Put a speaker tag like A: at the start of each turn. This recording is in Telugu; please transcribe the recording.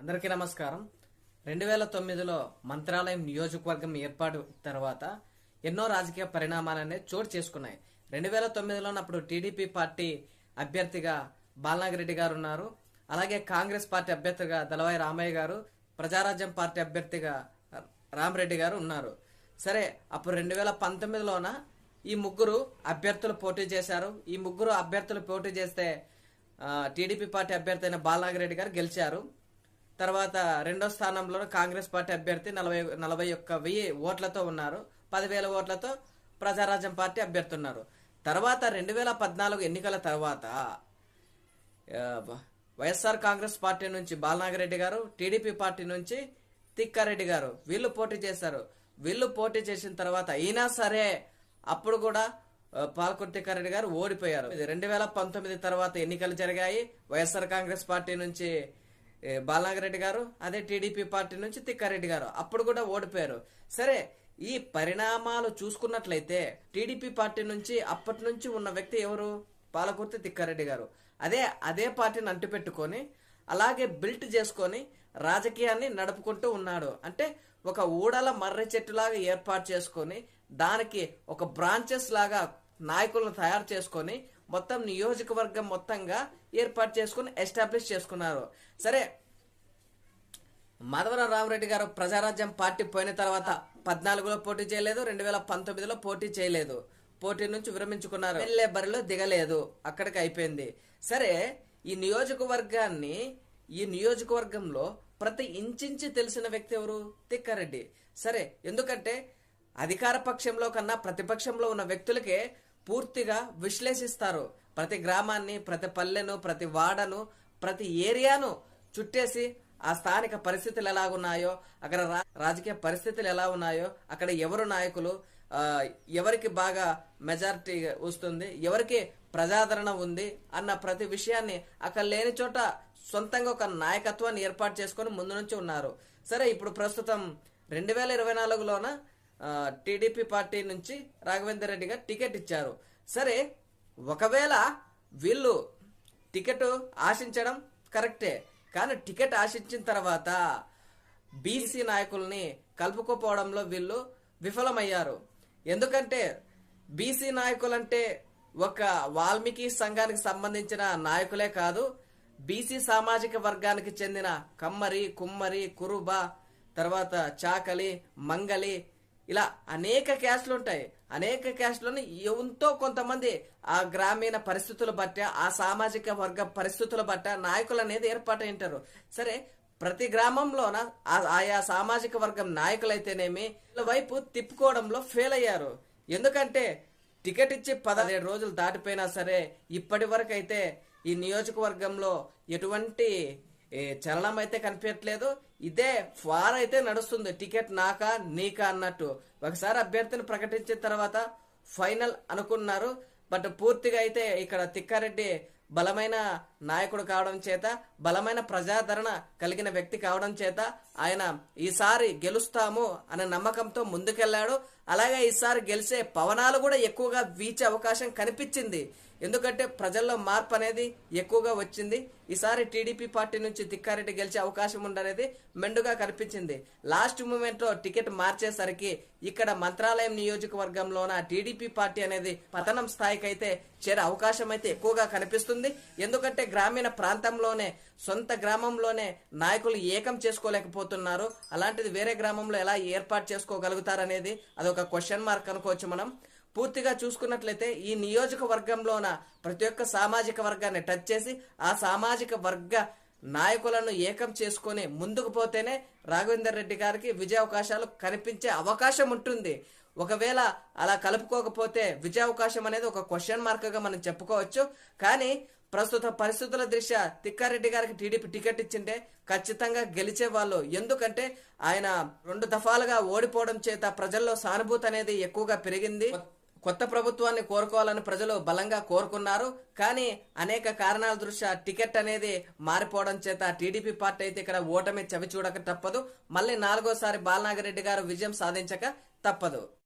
A: అందరికీ నమస్కారం. రెండు వేల తొమ్మిదిలో మంత్రాలయం నియోజకవర్గం ఏర్పాటు తర్వాత ఎన్నో రాజకీయ పరిణామాలనే చోటు చేసుకున్నాయి. రెండు వేల తొమ్మిదిలో అప్పుడు టీడీపీ పార్టీ అభ్యర్థిగా బాలనాగిరెడ్డి గారు ఉన్నారు. అలాగే కాంగ్రెస్ పార్టీ అభ్యర్థిగా దళవాయి రామయ్య గారు ప్రజారాజ్యం పార్టీ అభ్యర్థిగా రామరెడ్డి గారు ఉన్నారు. సరే అప్పుడు రెండు వేల పంతొమ్మిదిలోన ఈ ముగ్గురు అభ్యర్థులు పోటీ చేశారు. ఈ ముగ్గురు అభ్యర్థులు పోటీ చేస్తే టీడీపీ పార్టీ అభ్యర్థి అయిన బాలనాగిరెడ్డి గారు గెలిచారు. తర్వాత రెండో స్థానంలో కాంగ్రెస్ పార్టీ అభ్యర్థి నలభై నలభై ఒక్క వెయ్యి ఓట్లతో ఉన్నారు. పదివేల ఓట్లతో ప్రజారాజ్యం పార్టీ అభ్యర్థి ఉన్నారు తర్వాత రెండు వేల పద్నాలుగు ఎన్నికల తర్వాత వైఎస్ఆర్ కాంగ్రెస్ పార్టీ నుంచి బాలనాగిరెడ్డి గారు టీడీపీ పార్టీ నుంచి తిక్కారెడ్డి గారు వీళ్ళు పోటీ చేశారు. వీళ్ళు పోటీ చేసిన తర్వాత అయినా సరే అప్పుడు కూడా ఆ, పాలకుర్తి తిక్కారెడ్డి గారు ఓడిపోయారు. ఇది రెండు వేల పంతొమ్మిది తర్వాత ఎన్నికలు జరిగాయి. వైఎస్ఆర్ కాంగ్రెస్ పార్టీ నుంచి బాలనాగరెడ్డి గారు అదే టీడీపీ పార్టీ నుంచి తిక్కారెడ్డి గారు అప్పుడు కూడా ఓడిపోయారు. సరే ఈ పరిణామాలు చూసుకున్నట్లయితే టీడీపీ పార్టీ నుంచి అప్పటి నుంచి ఉన్న వ్యక్తి ఎవరు? పాలకుర్తి తిక్కారెడ్డి గారు. అదే అదే పార్టీని అంటిపెట్టుకొని అలాగే బిల్ట్ చేసుకొని రాజకీయాన్ని నడుపుకుంటూ ఉన్నాడు. అంటే ఒక ఊడల మర్రి చెట్టులాగా ఏర్పాటు చేసుకొని దానికి ఒక బ్రాంచెస్ లాగా నాయకులను తయారు చేసుకొని మొత్తం నియోజకవర్గం మొత్తంగా ఏర్పాటు చేసుకుని ఎస్టాబ్లిష్ చేసుకున్నారు. సరే మాధవరావు రామరెడ్డి గారు ప్రజారాజ్యం పార్టీ పోయిన తర్వాత పద్నాలుగులో పోటీ చేయలేదు రెండు వేల పంతొమ్మిదిలో పోటీ చేయలేదు. పోటీ నుంచి విరమించుకున్నారు. వెళ్ళే బరిలో దిగలేదు. అక్కడికి అయిపోయింది. సరే ఈ నియోజకవర్గాన్ని ఈ నియోజకవర్గంలో ప్రతి ఇంచించి తెలిసిన వ్యక్తి ఎవరు? తిక్కారెడ్డి. సరే ఎందుకంటే అధికార పక్షంలో కన్నా ప్రతిపక్షంలో ఉన్న వ్యక్తులకే పూర్తిగా విశ్లేషిస్తారు. ప్రతి గ్రామాన్ని ప్రతి పల్లెను ప్రతి వాడను ప్రతి ఏరియాను చుట్టేసి ఆ స్థానిక పరిస్థితులు ఎలా ఉన్నాయో అక్కడ రా- రాజకీయ పరిస్థితులు ఎలా ఉన్నాయో అక్కడ ఎవరు నాయకులు ఎవరికి బాగా మెజారిటీ వస్తుంది ఎవరికి ప్రజాదరణ ఉంది అన్న ప్రతి విషయాన్ని అక్కడ లేని చోట సొంతంగా ఒక నాయకత్వాన్ని ఏర్పాటు చేసుకొని ముందు నుంచి ఉన్నారు. సరే ఇప్పుడు ప్రస్తుతం రెండు వేల ఇరవై నాలుగులోన టీడీపీ పార్టీ నుంచి రాఘవేందర్ రెడ్డి గారు టికెట్ ఇచ్చారు. సరే ఒకవేళ వీళ్ళు టికెట్ ఆశించడం కరెక్టే. కానీ టికెట్ ఆశించిన తర్వాత బీసీ నాయకుల్ని కలుపుకోపోవడంలో వీళ్ళు విఫలమయ్యారు. ఎందుకంటే బీసీ నాయకులంటే ఒక వాల్మీకి సంఘానికి సంబంధించిన నాయకులే కాదు బీసీ సామాజిక వర్గానికి చెందిన కమ్మరి కుమ్మరి కురుబ తర్వాత చాకలి మంగలి ఇలా అనేక క్యాస్ట్లు ఉంటాయి. అనేక క్యాస్ట్లను ఎంతో కొంతమంది ఆ గ్రామీణ పరిస్థితుల బట్ట ఆ సామాజిక వర్గ పరిస్థితుల బట్ట నాయకులు అనేది ఏర్పాటై ఉంటారు సరే ప్రతి గ్రామంలోన ఆ- ఆయా సామాజిక వర్గం నాయకులైతేనేమి వైపు తిప్పుకోవడంలో ఫెయిల్ అయ్యారు. ఎందుకంటే టికెట్ ఇచ్చి పదహేడు రోజులు దాటిపోయినా సరే ఇప్పటి వరకు అయితే ఈ నియోజకవర్గంలో ఎటువంటి చలనం అయితే కనిపించట్లేదు ఇదే ఫార్ అయితే నడుస్తుంది. టికెట్ నాకా నీకా అన్నట్టు. ఒకసారి అభ్యర్థిని ప్రకటించిన తర్వాత ఫైనల్ అనుకున్నారు. బట్ పూర్తిగా అయితే ఇక్కడ తిక్కారెడ్డి బలమైన నాయకుడు కావడం చేత బలమైన ప్రజాదరణ కలిగిన వ్యక్తి కావడం చేత ఆయన ఈసారి గెలుస్తాము అనే నమ్మకంతో ముందుకెళ్ళాడు అలాగే ఈసారి గెలిచే పవనాలు కూడా ఎక్కువగా వీచే అవకాశం కనిపించింది. ఎందుకంటే ప్రజల్లో మార్పు అనేది ఎక్కువగా వచ్చింది. ఈసారి టీడీపీ పార్టీ నుంచి తిక్కారెడ్డి గెలిచే అవకాశం ఉండనేది మెండుగా కనిపించింది. లాస్ట్ మూమెంట్లో టికెట్ మార్చేసరికి ఇక్కడ మంత్రాలయం నియోజకవర్గంలోన టీడీపీ పార్టీ అనేది పతనం స్థాయికి అయితే చేరే అవకాశం అయితే ఎక్కువగా కనిపిస్తుంది. ఎందుకంటే గ్రామీణ ప్రాంతంలోనే సొంత గ్రామంలోనే నాయకులు ఏకం చేసుకోలేకపోతున్నారు. అలాంటిది వేరే గ్రామంలో ఎలా ఏర్పాటు చేసుకోగలుగుతారనేది అదొక క్వశ్చన్ మార్క్ అనుకోవచ్చు మనం. పూర్తిగా చూసుకున్నట్లయితే ఈ నియోజకవర్గంలోన ప్రతి ఒక్క సామాజిక వర్గాన్ని టచ్ చేసి ఆ సామాజిక వర్గ నాయకులను ఏకం చేసుకొని ముందుకు పోతేనే రాఘవేందర్ రెడ్డి గారికి విజయ అవకాశాలు కనిపించే అవకాశం ఉంటుంది. ఒకవేళ అలా కలుపుకోకపోతే విజయావకాశం అనేది ఒక క్వశ్చన్ మార్క్గా మనం చెప్పుకోవచ్చు. కానీ ప్రస్తుత పరిస్థితుల దృష్ట్యా తిక్కారెడ్డి గారికి టీడీపీ టికెట్ ఇచ్చింటే ఖచ్చితంగా గెలిచే వాళ్ళు. ఎందుకంటే ఆయన రెండు దఫాలుగా ఓడిపోవడం చేత ప్రజల్లో సానుభూతి అనేది ఎక్కువగా పెరిగింది. కొత్త ప్రభుత్వాన్ని కోరుకోవాలని ప్రజలు బలంగా కోరుకున్నారు. కానీ అనేక కారణాల దృష్ట్యా టికెట్ అనేది మారిపోవడం చేత టీడీపీ పార్టీ అయితే ఇక్కడ ఓటమి చవి చూడక తప్పదు. మళ్ళీ నాలుగోసారి బాలనాగిరెడ్డి గారు విజయం సాధించక తప్పదు.